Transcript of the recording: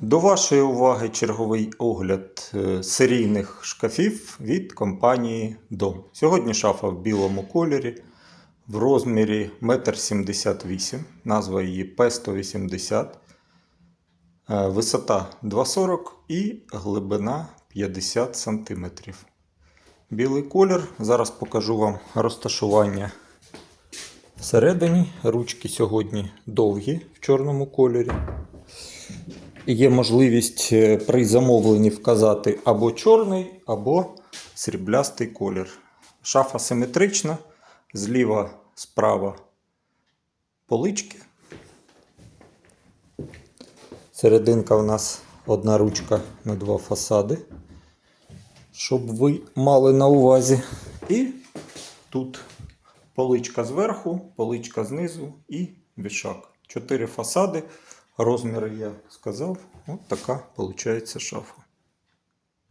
До вашої уваги черговий огляд е, серійних шкафів від компанії Дом. Сьогодні шафа в білому кольорі в розмірі 1,78 м. Назва її P180. Е, Висота 2,40 і глибина 50 см. Білий колір. Зараз покажу вам розташування всередині. Ручки сьогодні довгі в чорному кольорі. Є можливість е, при замовленні вказати або чорний, або сріблястий колір. Шафа симетрична, зліва, справа полички. Серединка в нас одна ручка на два фасади. Щоб ви мали на увазі. І тут поличка зверху, поличка знизу і вішак. Чотири фасади. Розміри я сказав. От така виходить шафа.